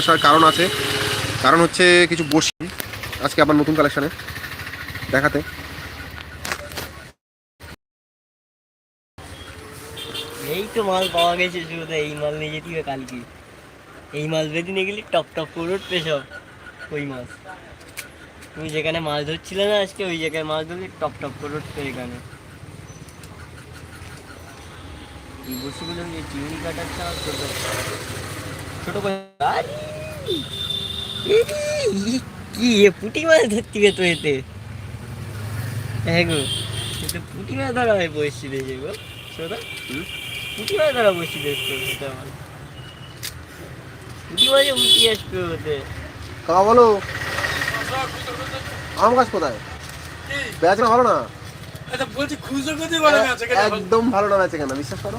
আসার কারণ আছে। কারণ হচ্ছে কিছু বসি। আজকে আবার নতুন কালেকশনে দেখাতে। এই তো মাল পাওয়া গেছে শুধু, এই মাল নিয়ে যেতে হবে কালকে। এই মাছ বেঁধে নিয়ে গেলে, টপ টপ করে উঠবে সব, ওই মাছ তুমি যেখানে মাছ ধরছিলে না আজকে, ওই জায়গায় মাছ ধরলে টপ টপ করে উঠবে এখানে। এই বসুগুলো যে চিংড়ি কাটার চাও ছোট করে কি এ পুঁটি মাছ ধরতে গেতো এতে? হ্যাঁ গো এতে পুঁটি মাছ ধরা হয় বসছি দেখে গো পুঁটি মাছ ধরা বসছি দেখতো সেটা আমার। পুঁটি মাঝে উঠি আসবে ওতে। কাকা বলো আম গাছ কোথায়? বেচা ভালো না? আচ্ছা বলছি খুঁজে খুঁজে বলে না একদম ভালো না বেচে কেন বিশ্বাস করো।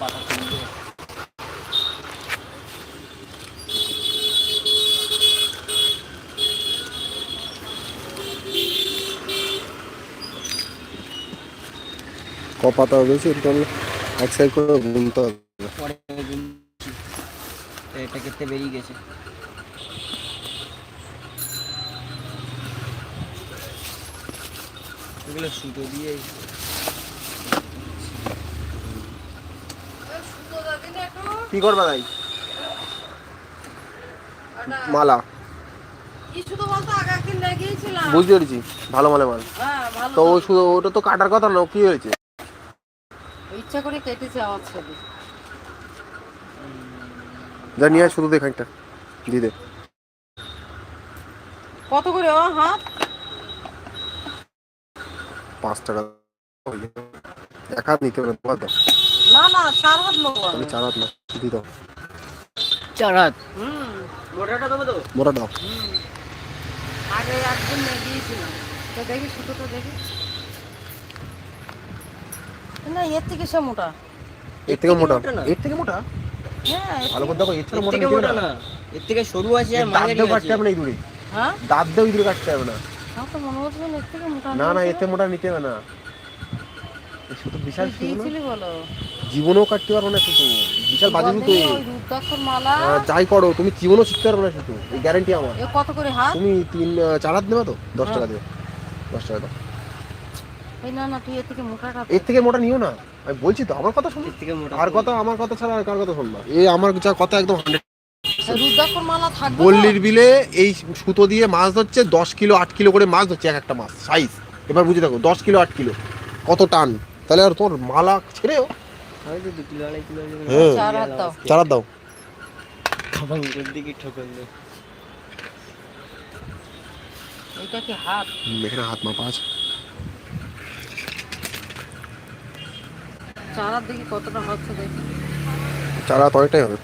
পাতা গেছে। ক হয়েছে তাহলে এক সাইড করে গুনতে হবে পরে। এটা কেটে বেরিয়ে গেছে এগুলো সুতো দিয়ে কি করবা তাই মালা। বুঝতে পেরেছি ভালো মালে মাল। হ্যাঁ তো ও শুধু ওটা তো কাটার কথা না কি হয়েছে? ইচ্ছা করে কেটেছে আমার ছেলে যা নিয়ে শুধু দেখ একটা দিদে কত করে ও হাত? পাঁচ টাকা। এক হাত নিতে হবে না দাও না না চার হাত নেব আমি। চার হাত না দি দাও। চার হাত হুম মোটাটা দেবো তো। মোটা দাও। আগে একদিন লেগেছিলাম তো দেখি সুতোটা দেখি। না এর থেকে সে মোটা। এর থেকে মোটা? মোটা না? এর থেকে মোটা? হ্যাঁ এর ভালো করে দেখো এর থেকে মোটা নিতে হবে না। না এর থেকে সরু আছে আর মাঝারি আছে কাটতে হবে না এই হ্যাঁ? দাঁত কাটতে হবে না। না থেকে মোটা নিতে হবে না। বিশাল বলো। জীবনেও কাটতে পারব না শুধু বিশাল বাজে মালা। যাই করো তুমি জীবনেও শিখতে পারবে না শুধু এই গ্যারান্টি আমার। কত করে হাত? তুমি তিন চার হাত নেবে তো? দশ হ্যাঁ। টাকা দেবে। দশ টাকা দাও। না না তুই এর থেকে মোটাটা এর থেকে মোটা নিও না। আমি বলছি তো আমার কথা শুনো এর থেকে মোটা আর কথা আমার কথা ছাড়া আর কার কথা শুনবা? এই আমার যা কথা একদম হান্ড্রেড? বল্লির বিলে এই সুতো দিয়ে মাছ ধরছে দশ কিলো আট কিলো করে মাছ ধরছে এক একটা মাছ সাইজ এবার বুঝে দেখো দশ কিলো আট কিলো কত টান? তাহলে আর তোর মালা ছেড়েও হ্যাঁ। চার দাও হাত হুম, এখানে হাত মাপা আছে দেখি কতটা হচ্ছে দেখি। চার অনেকটাই হবে।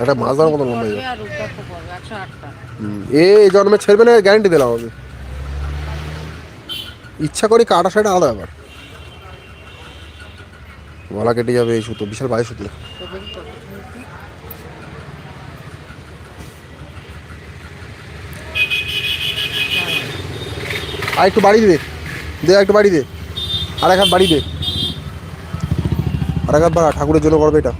একটা মাছ ধরার মতো লম্বা এই জন্মে ছেড়বে না গ্যারান্টি দিলাম আমি। ইচ্ছা করি কাটা সাইড আলাদা ব্যাপার। গলা কেটে যাবে এই সুতো, বিশাল বাজে সুতো। আর একটু বাড়ি দে দে একটু বাড়ি দে। আর এক হাত বাড়ি দে। আর এক হাত বাড়া, ঠাকুরের জন্য করবে এটা।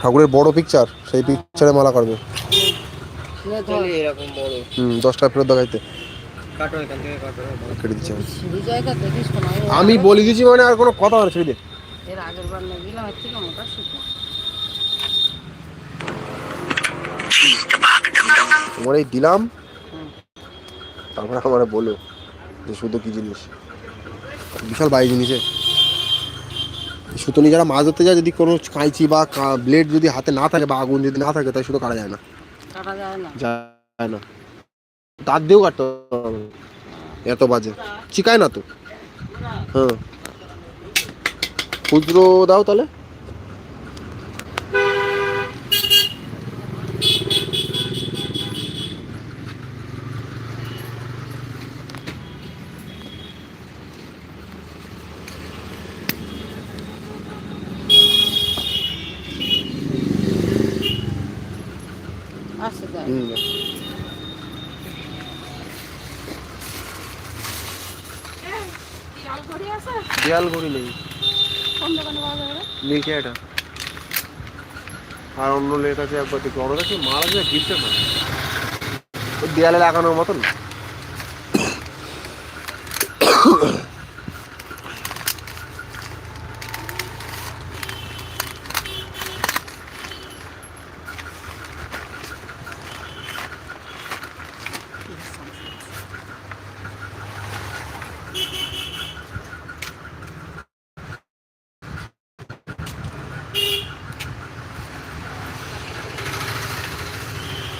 ঠাকুরের বড় পিকচার সেই পিকচারে মালা করবে। হুম দশ ফেরত দেখাইতে। কাটো এখান থেকে কাটো কেটে দিচ্ছি। আমি। দেখিস না আমি বলে দিচ্ছি মানে আর কোনো কথা হচ্ছে দে এর আগের বার নিয়ে গেলাম এর থেকে মোটা সুতো তোমার এই দিলাম। তারপরে আমার বলো যে সুতো কি জিনিস? বিশাল বাই জিনিসে সুতো নিয়ে যারা মাছ ধরতে যায় যদি কোনো কাঁচি বা ব্লেড যদি হাতে না থাকে বা আগুন যদি না থাকে তাই সুতো কাটা যায় না। কাটা যায় না। যায় না। দাঁত দিয়েও কাটতে এত বাজে। চিকায় না তো? হ্যাঁ। খুচরো দাও তাহলে আসে দেয় হুম দেয়াল ঘড়ি নেই কোন দোকানে পাওয়া লিখে এটা? আর অন্য লেখা আছে, একবার দেখি অন্য কি মাল আছে গিফটের না দেয়ালে লাগানোর মতন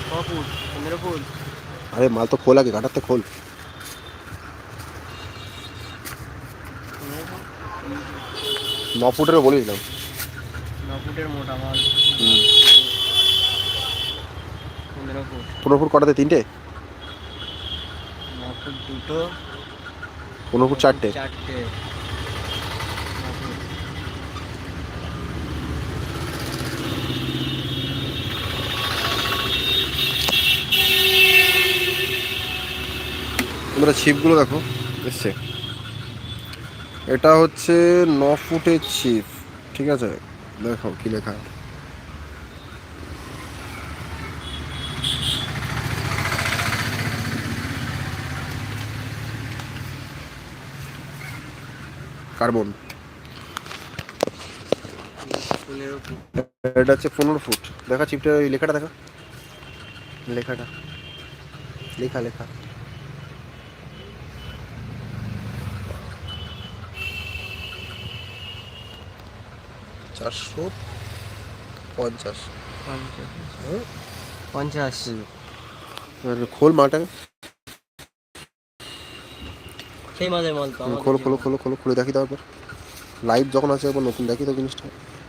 ক ফুট পনেরো ফুট আরে মাল তো খোল আগে घाटा খোল। खोल ন ফুটেরও বলেছিলাম পনেরো ফুট কটাতে তিনটে? পনেরো ফুট চারটে। চারটে ন ফুট। তোমরা ছিপগুলো দেখো এসছে এটা হচ্ছে ন ফুটের ছিপ, ঠিক আছে? দেখো কি লেখা। কার্বন। এটা হচ্ছে পনেরো ফুট। দেখা চিপটা লেখাটা দেখা? লেখাটা। লেখা লেখা। চারশো পঞ্চাশ। পঞ্চাশ? খোল মাটা সেই মাঝের মাল তো খোলো খোলো। খোলো খোলো খুলে দেখি তারপর। লাইভ যখন আছে একবার নতুন দেখি তো জিনিসটা।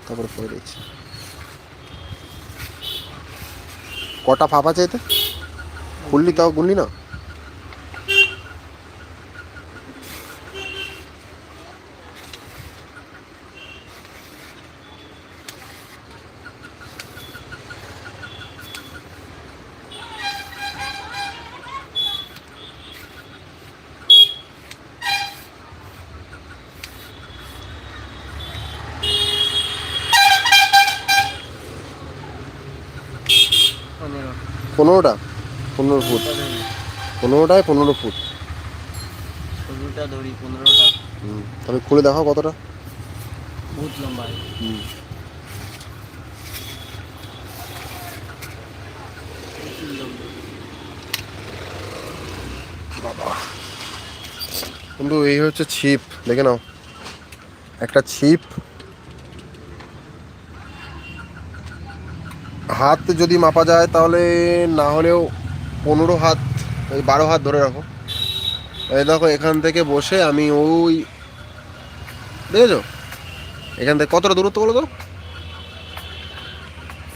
তারপরে পরে দেখছি। কটা ফাপ আছে এতে? খুললি তাও গুনলি না পনেরো পনেরোটা পনেরো ফুট টা ধরি পনেরোটায় পনেরো ফুট। পনেরোটা হুম তাহলে খুলে দেখাও কতটা। বহুত লম্বা। হুম। প্রচুর কিন্তু এই হচ্ছে ছিপ দেখে নাও। একটা ছিপ। হাত যদি মাপা যায় তাহলে না হলেও পনেরো হাত ওই বারো হাত ধরে রাখো। এই দেখো, এখান থেকে বসে আমি ওই দেখেছ? এখান থেকে কতটা দূরত্ব বলো তো?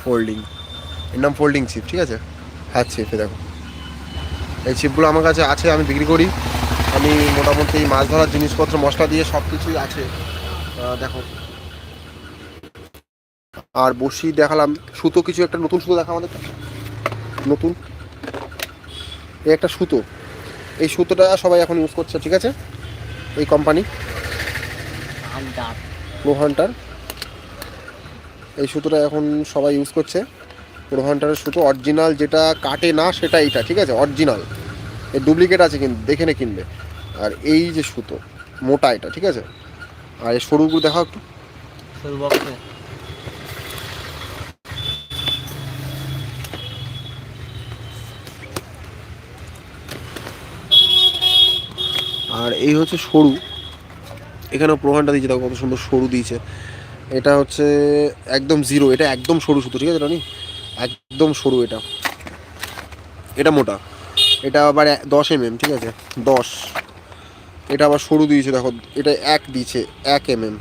ফোল্ডিং এর নাম ফোল্ডিং ছিপ ঠিক আছে? হাত ছিপ দেখো। এই ছিপগুলো আমার কাছে আছে, আমি বিক্রি করি। আমি মোটামুটি মাছ ধরার জিনিসপত্র, মশলা দিয়ে সব কিছুই আছে দেখো। আর বসি দেখালাম। সুতো কিছু একটা নতুন সুতো দেখা আমাদের। নতুন। এই একটা সুতো। এই সুতোটা সবাই এখন ইউজ করছে, ঠিক আছে? এই কোম্পানি আন্ডার প্রো এই সুতোটা এখন সবাই ইউজ করছে। প্রো হান্টারের সুতো অরিজিনাল যেটা কাটে না সেটা এইটা, ঠিক আছে? অরিজিনাল এর ডুপ্লিকেট আছে কিন্তু, দেখে নে কিনবে। আর এই যে সুতো, মোটা এটা, ঠিক আছে? আর এই সরুগুলো দেখাও একটু। আর এই হচ্ছে সরু। এখানেও প্রোহানটা দিয়েছে, দেখো কত সুন্দর সরু দিয়েছে। এটা হচ্ছে একদম জিরো এটা একদম সরু সুতো, ঠিক আছে রানি? একদম সরু এটা। এটা মোটা। এটা আবার দশ এম ঠিক আছে? দশ। এটা আবার সরু দিয়েছে, দেখো, এটা এক দিয়েছে, এক এম এম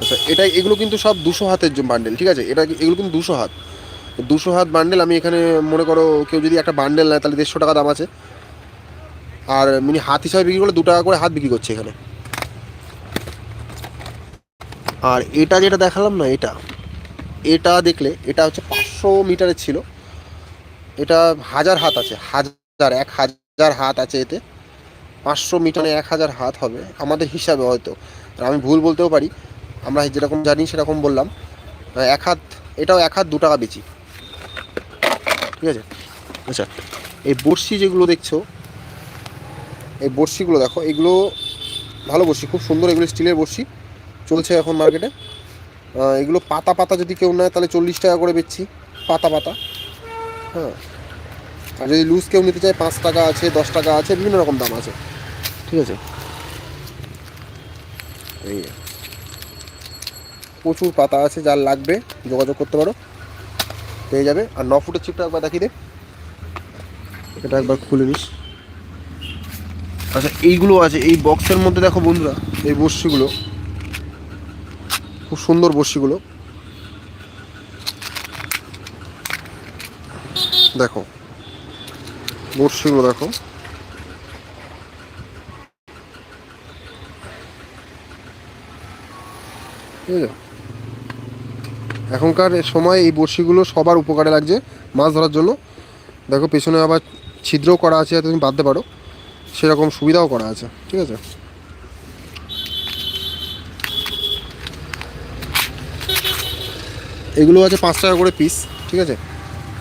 আচ্ছা এটা এগুলো কিন্তু সব দুশো হাতের বান্ডেল ঠিক আছে? এটা এগুলো কিন্তু দুশো হাত। দুশো হাত বান্ডেল আমি এখানে মনে করো কেউ যদি একটা বান্ডেল নেয়, তাহলে দেড়শো টাকা দাম আছে। আর মিনি হাত হিসাবে বিক্রি করলে দু টাকা করে হাত বিক্রি করছে এখানে। আর এটা যেটা দেখালাম না, এটা। এটা দেখলে, এটা হচ্ছে পাঁচশো মিটারের ছিল। এটা হাজার হাত আছে, হাজার, এক হাজার হাত আছে এতে। পাঁচশো মিটারে এক হাজার হাত হবে, আমাদের হিসাবে হয়তো। আর আমি ভুল বলতেও পারি, আমরা যেরকম জানি সেরকম বললাম। এক হাত, এটাও এক হাত দু টাকা বেচি। ঠিক আছে? আচ্ছা এই বড়শি যেগুলো দেখছ এই বড়শিগুলো দেখো, এগুলো ভালো বড়শি, খুব সুন্দর এগুলো স্টিলের বড়শি, চলছে এখন মার্কেটে এগুলো পাতা পাতা যদি কেউ নেয়, তাহলে চল্লিশ টাকা করে বেচছি, পাতা পাতা। হ্যাঁ। আর যদি লুজ কেউ নিতে চায়, পাঁচ টাকা আছে, দশ টাকা আছে, বিভিন্ন রকম দাম আছে। ঠিক আছে? এই প্রচুর পাতা আছে, যার লাগবে, যোগাযোগ করতে পারো। পেয়ে যাবে। আর ন ফুটের চিপটা একবার দেখিয়ে দে। এটা একবার খুলে নিস। আচ্ছা এইগুলো আছে, এই বক্সের মধ্যে দেখো বন্ধুরা, এই বড়শিগুলো। খুব সুন্দর বড়শিগুলো। দেখো বড়শিগুলো দেখো। এখনকার সময় এই বড়শিগুলো সবার উপকারে লাগছে মাছ ধরার জন্য। দেখো, পেছনে আবার ছিদ্রও করা আছে তুমি বাঁধতে পারো। সেরকম সুবিধাও করা আছে, ঠিক আছে? এগুলো আছে পাঁচ টাকা করে পিস ঠিক আছে?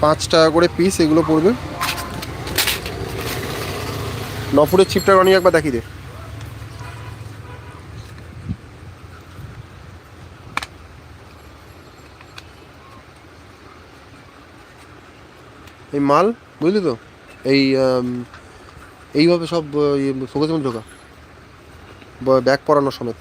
পাঁচ টাকা করে পিস এগুলো পড়বে। নফুরের ছিপটা রনি একবার দেখি দে। এই মাল, বুঝলি তো? এই এইভাবে সব ফোকাস মধ্যে ঢোকা। ব্যাগ পরানো সমেত।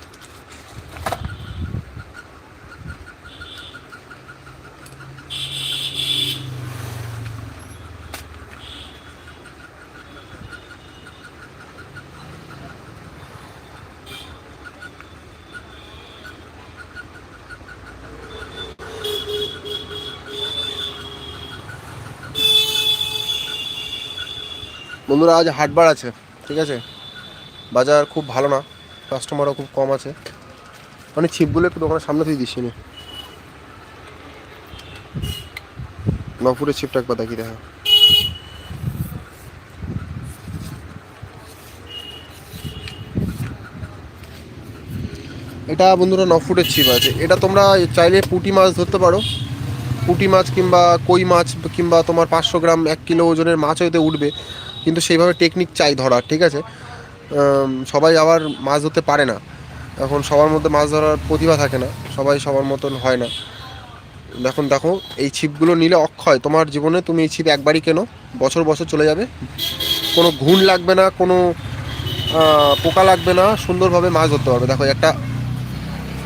বন্ধুরা, আজ হাটবার আছে, ঠিক আছে? বাজার খুব ভালো না কাস্টমারও খুব কম আছে। মানে ছিপগুলো একটু দোকানের সামনে দিয়ে দিচ্ছি নি। নপুরের ছিপটা একবার দেখি, দেখা। এটা বন্ধুরা ন ফুটের ছিপ আছে। এটা তোমরা চাইলে পুঁটি মাছ ধরতে পারো। পুঁটি মাছ কিংবা কই মাছ কিংবা তোমার পাঁচশো গ্রাম এক কিলো ওজনের মাছ এতে উঠবে। কিন্তু সেইভাবে টেকনিক চাই ধরার ঠিক আছে? সবাই আবার মাছ ধরতে পারে না। এখন সবার মধ্যে মাছ ধরার প্রতিভা থাকে না সবাই সবার মতন হয় না। দেখুন দেখো এই ছিপগুলো নিলে অক্ষয় তোমার জীবনে তুমি এই ছিপ একবারই কেনো বছর বছর চলে যাবে। কোনো ঘুণ লাগবে না কোনো পোকা লাগবে না সুন্দরভাবে মাছ ধরতে পারবে। দেখো একটা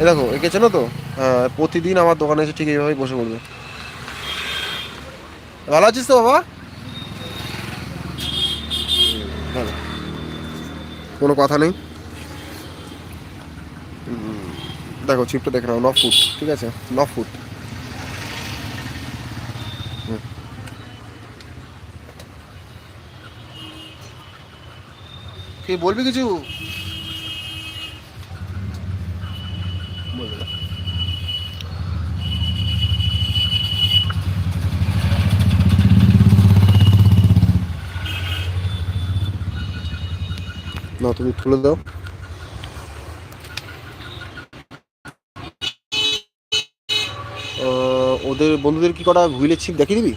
এ দেখো একে চেনো তো? হ্যাঁ, প্রতিদিন আমার দোকানে এসে ঠিক এইভাবেই বসে পড়বে। ভালো আছিস তো বাবা? ভালো কোনো কথা নেই? দেখো চিপটা দেখে নাও ন ফুট ঠিক আছে? ন ফুট। কি বলবি কিছু? বলবে। না। তুমি তুলে দাও। ওদের বন্ধুদের কি কটা হুইলের ছিপ দেখিয়ে দিবি?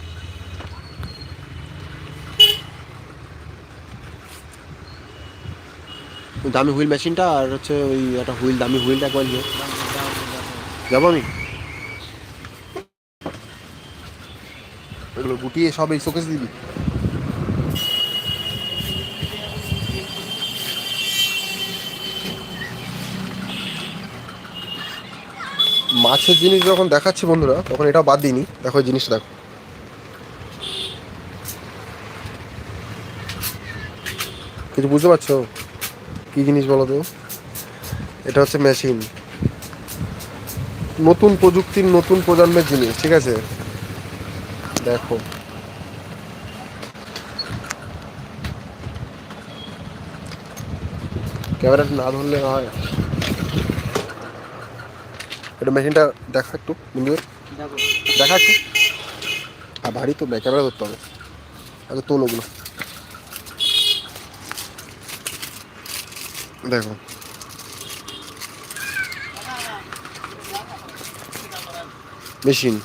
দামি হুইল মেশিনটা আর হচ্ছে ওই একটা হুইল, দামি হুইলটা একবার নিয়ে যাব আমি। এগুলো গুটিয়ে সব এই শোকেস দিবি। মাছের জিনিস যখন দেখাচ্ছি বন্ধুরা, তখন এটা বাদ দিইনি। দেখো জিনিসটা দেখো। কিছু বুঝতে পারছ? কি জিনিস বলো তো? এটা হচ্ছে মেশিন নতুন প্রযুক্তির নতুন প্রজন্মের জিনিস, ঠিক আছে? দেখো। ক্যামেরাটা না ধরলে হয়। এটা মেশিনটা দেখা একটু বন্ধু দেখো। একটু। আর ভারী তো ক্যামেরা ধরতে হবে। আগে তোলো ওগুলো। দেখো। মেশিন।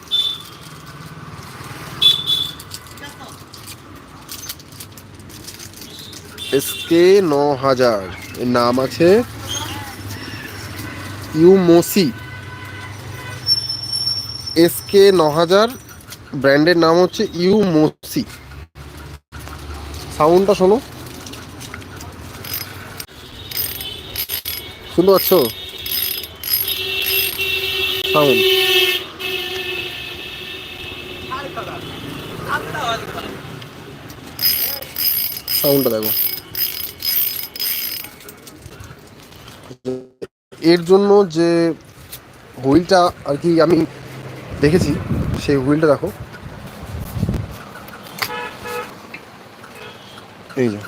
এসকে ন হাজার। এর নাম আছে ইউমোসি। এসকে ন হাজার ব্র্যান্ডের নাম হচ্ছে ইউ মোসি। সাউন্ডটা শোনো। শুনতে পাচ্ছ? সাউন্ড। সাউন্ডটা দেখো। এর জন্য যে হুইলটা আর কি আমি দেখেছি, সেই হুইলটা দেখো। এই যে।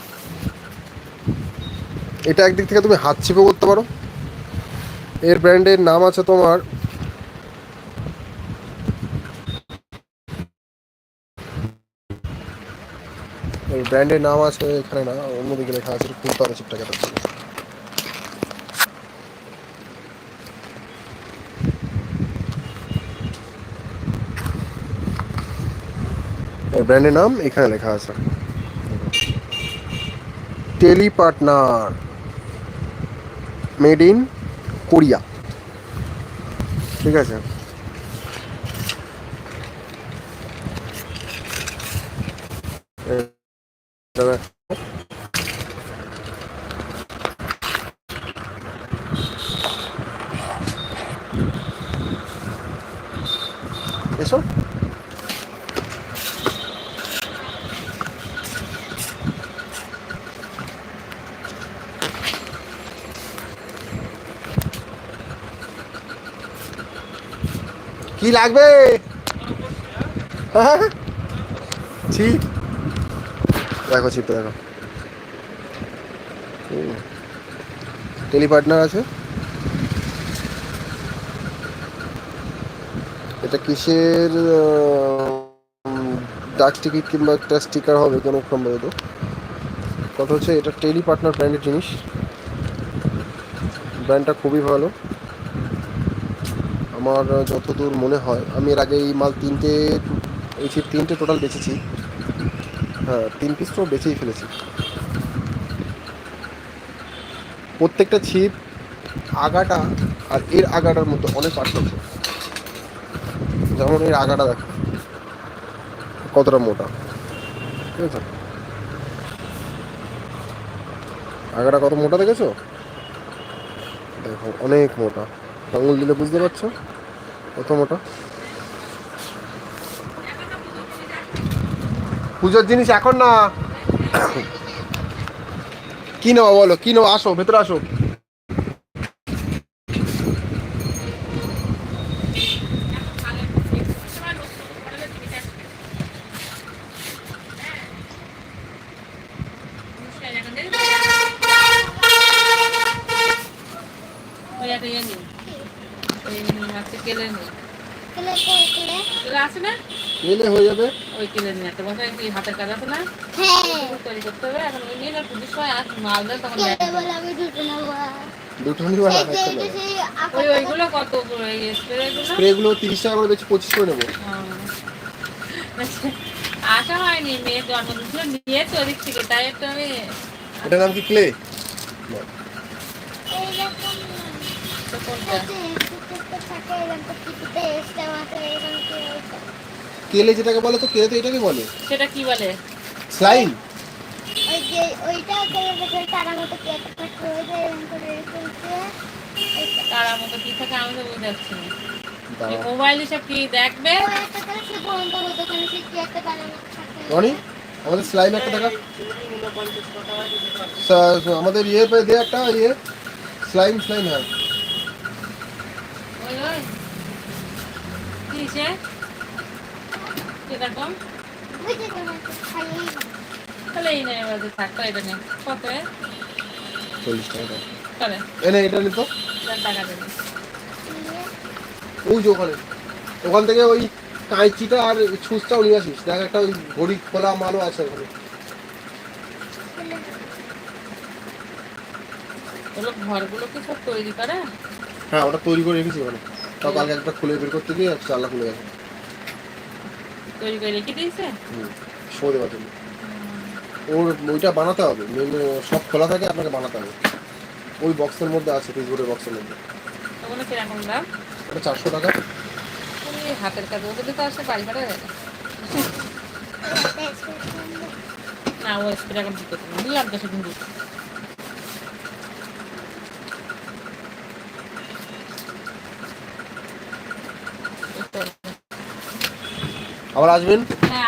এটা একদিক থেকে তুমি হাত চেপে করতে পারো। এর ব্র্যান্ডের নাম আছে তোমার ব্র্যান্ডের নাম আছে এখানে না, অন্যদিকে লেখা আছে, খুলতে হবে চিপটাকে ব্র্যান্ডের নাম এখানে লেখা আছে। Tele partner made in Korea. ঠিক আছে এ- দাদা। এসো কি লাগবে? হ্যাঁ? ছিপ দেখো, ছিপটা দেখো। টেলি পার্টনার আছে। এটা কিসের ডাক টিকিট কিংবা একটা স্টিকার হবে, কোনো সম্ভবত কথা হচ্ছে, এটা টেলি পার্টনার ব্র্যান্ডের জিনিস। ব্র্যান্ডটা খুবই ভালো। আমার যতদূর মনে হয়, আমি এর আগে এই মাল তিনটে, এই ছিপ তিনটে টোটাল বেচেছি। হ্যাঁ তিন পিস তো বেচেই ফেলেছি। প্রত্যেকটা ছিপ আগাটা আর এর আগাটার মধ্যে অনেক পার্থক্য। যেমন এর আগাটা দেখো, কতটা মোটা। ঠিক আছে? আগাটা কত মোটা দেখেছ? দেখো, অনেক মোটা। আঙুল দিলে বুঝতে পারছ? কত মোটা পুজোর জিনিস এখন না? কি নেব বলো? কি নেব? আসো, ভেতরে আসো। ইয়ে নিন। ওই হচ্ছে কেলে কেলে কেলে আছে না? হয়ে যাবে ওই কেলের নিন একটা। বসায় কি হাতের কাজ আছে না? হ্যাঁ তৈরি করতে হবে। এখন ওই নিন আর পুজোর সময় আর মাল দেন তখন কেলে ওই ওইগুলো কত করে স্প্রেগুলো? তিরিশ টাকা করে বেশি পঁচিশ করে নেব আচ্ছা, আসা হয়নি মেয়ের জন্মদিন ছিল নিয়ে তো ওদিক থেকে তাই একটু আমি এটার নাম কি ক্লে কোনটা? কেলে যেটাকে বলে তো কেলে তো এটাকে বলে। সেটা কি বলে? স্লাইম। ওই যে ওইটা দেখে তারা মতো কি একটা করে দেয় এরকম করে। তারা মতো কি থাকে আমি তো বুঝতে পারছি না। এই মোবাইল সব কি দেখবে? ওই থাকে? রনি আমাদের স্লাইম একটা দেখা। আমাদের ইয়ে পে দে একটা ইয়ে। স্লাইম স্লাইম হ্যাঁ। ওই ওই কীরকম? বুঝে তোমার খাইয়েই না তাহলে এই নেই এবার থাকতো এটা নেই। কত? চল্লিশ টাকা দাও। এনে এটা নিত টাকা দেবে। ওই যে ওখানে। ওখান থেকে ওই কাঁচিটা আর ছুঁচটাও নিয়ে আসিস। দেখ একটা ওই ঘড়ি খোলা মালও আছে ওখানে। ঘরগুলো কি সব তৈরি করে? হ্যাঁ ওটা তৈরি করে রেখেছি ওখানে তাও কালকে একটা খুলে বের করতে গিয়ে একটা চাল্লা খুলে গেছে। তৈরি করে রেখে দিয়েছে? শো দেওয়ার জন্য। ওর ওইটা বানাতে হবে। মেন সব খোলা থাকে আপনাকে বানাতে হবে। ওই বক্সের মধ্যে আছে পিসবোর্ডের বক্সের মধ্যে। ওগুলো কীরকম দাম? ওটা চারশো টাকা। ওই হাতের কাজ ওদের তো আসে বাড়ি ভাড়া না। না ও স্প্রে এখন দিতে পারবে না। বুঝলাম তো সেদিন দিতে আবার আসবেন হ্যাঁ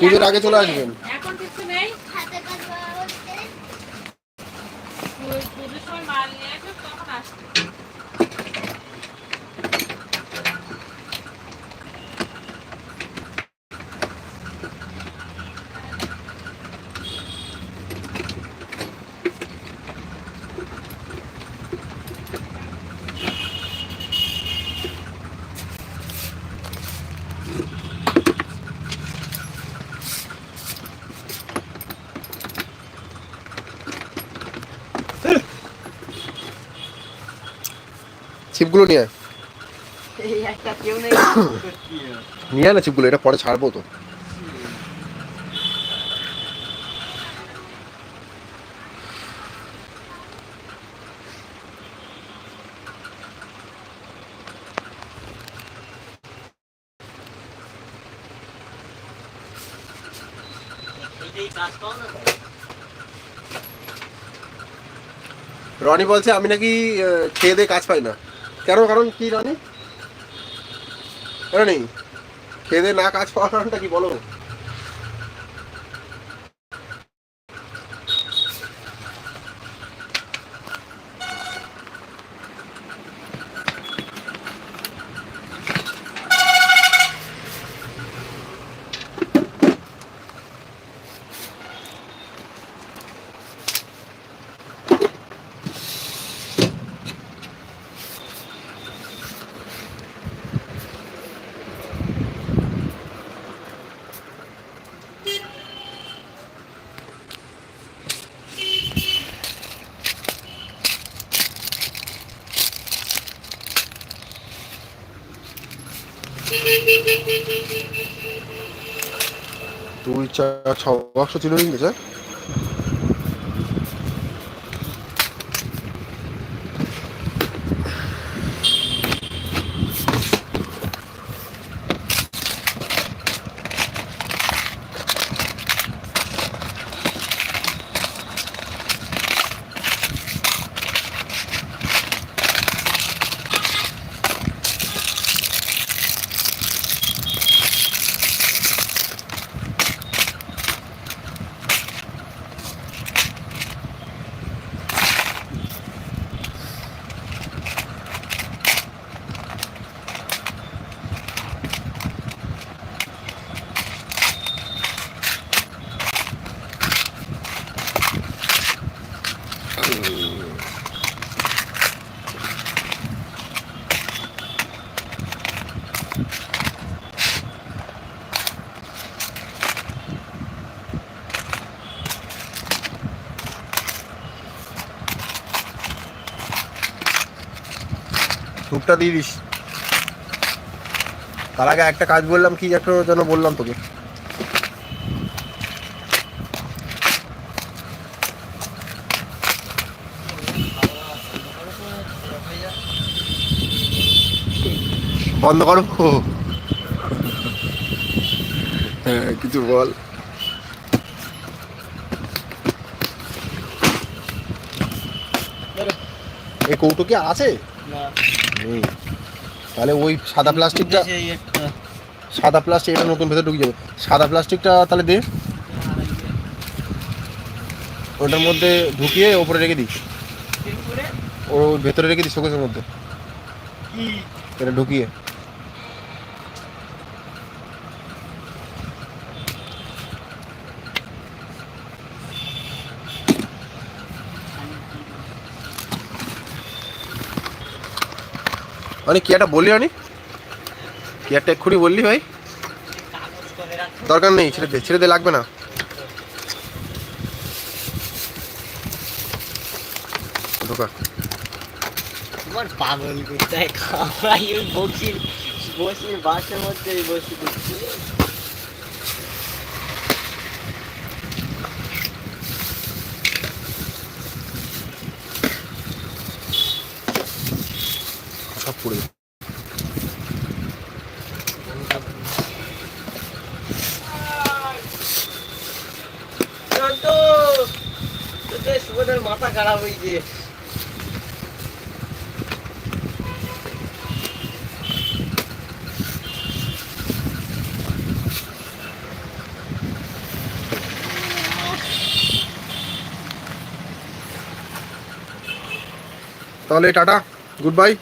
পুজোর আগে চলে আসবেন। এখন কিছু নেই হাতে কাজ করা হচ্ছে ওই পুজোর সময় মাল নিয়ে আসবে তখন আসবে ছিপগুলো নিয়ে আয়। নিয়ে না ছিপগুলো এটা পরে ছাড়বো তো? রনি বলছে আমি নাকি খেয়ে দিয়ে কাজ পাই না। কেন? কারণ কি রানি রানি খেদে না কাজ পাওয়ার কারণটা কি বলো? দুই চার ছ বাক্স ছিল কিন্তু স্যার ধূপটা দিয়ে দিস। তার আগে একটা কাজ বললাম, কি একটা যেন বললাম তোকে। বন্ধ করো। হ্যাঁ কিছু বল। এই কৌটো কি আছে? হুম। তাহলে ওই সাদা প্লাস্টিকটা সাদা প্লাস্টিক এটা নতুন ভেতরে ঢুকে যাবে। সাদা প্লাস্টিকটা তাহলে দে। ওটার মধ্যে ঢুকিয়ে ওপরে রেখে দিই ও ভেতরে রেখে দিই শোকেশের মধ্যে। এটা ঢুকিয়ে। মানে কি একটা বললি, অনেক? কি একটা এক্ষুনি বললি ভাই। দরকার নেই, ছেড়ে দে ছেড়ে দে, লাগবে না। ঢোকা। পাগল কোথায়? খাওয়াই বসির বসির বাসের মধ্যে বসি তাহলে টাটা গুড বাই।